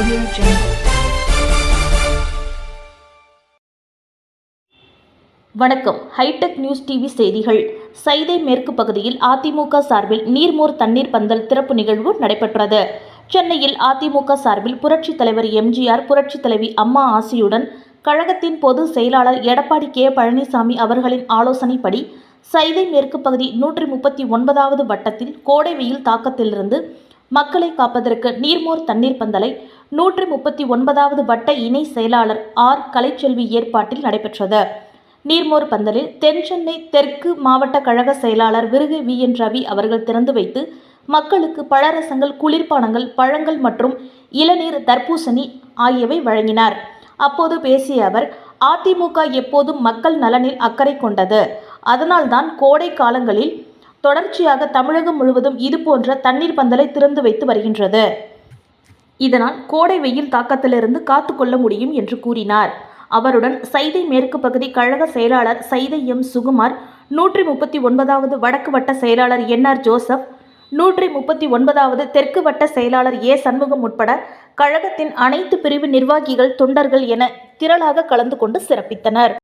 Audio Jungle. வணக்கம் hi tech news TV செய்திகள் சைதை மேற்கு பகுதியில் அதிமுக சார்பில் நீர்மோர் தண்ணீர் பந்தல் திறப்பு நிகழ்வு நடைபெற்றது சென்னையில் அதிமுக சார்பில் புரட்சித் தலைவர் எம்ஜிஆர் புரட்சித் தலைவி அம்மா ஆசியுடன் கழகத்தின் பொது செயலாளர் எடப்பாடி கே பழனிசாமி அவர்களின் ஆலோசனைப்படி சைதை மேற்கு பகுதி நூற்றி முப்பத்தி ஒன்பதாவது வட்டத்தில் கோடை வெயில் தாக்கத்திலிருந்து மக்களை காப்பதற்கு நீர்மோர் தண்ணீர் பந்தலை நூற்றி முப்பத்தி ஒன்பதாவது வட்ட இணை செயலாளர் ஆர். கலைச்செல்வி ஏற்பாட்டில் நடைபெற்றது. நீர்மோர் பந்தலில் தென் சென்னை தெற்கு மாவட்ட கழக செயலாளர் விருகை வி. என். ரவி அவர்கள் திறந்து வைத்து மக்களுக்கு பழரசங்கள் குளிர்பானங்கள் பழங்கள் மற்றும் இளநீர் தர்பூசணி ஆகியவை வழங்கினார். அப்போது பேசிய அவர் அதிமுக எப்போதும் மக்கள் நலனில் அக்கறை கொண்டது. அதனால்தான் கோடை காலங்களில் தொடர்ச்சியாக தமிழகம் முழுவதும் இதுபோன்ற தண்ணீர் பந்தலை திறந்து வைத்து வருகின்றது. இதனால் கோடை வெயில் தாக்கத்திலிருந்து காத்துக்கொள்ள முடியும் என்று கூறினார். அவருடன் சைதை மேற்கு பகுதி கழக செயலாளர் சைதை எம். சுகுமார் நூற்றி முப்பத்தி ஒன்பதாவது வடக்கு வட்ட செயலாளர் என். ஆர். ஜோசப் நூற்றி முப்பத்தி ஒன்பதாவது தெற்கு வட்ட செயலாளர் ஏ. சண்முகம் உட்பட கழகத்தின் அனைத்து பிரிவு நிர்வாகிகள் தொண்டர்கள் என திரளாக கலந்து கொண்டு சிறப்பித்தனர்.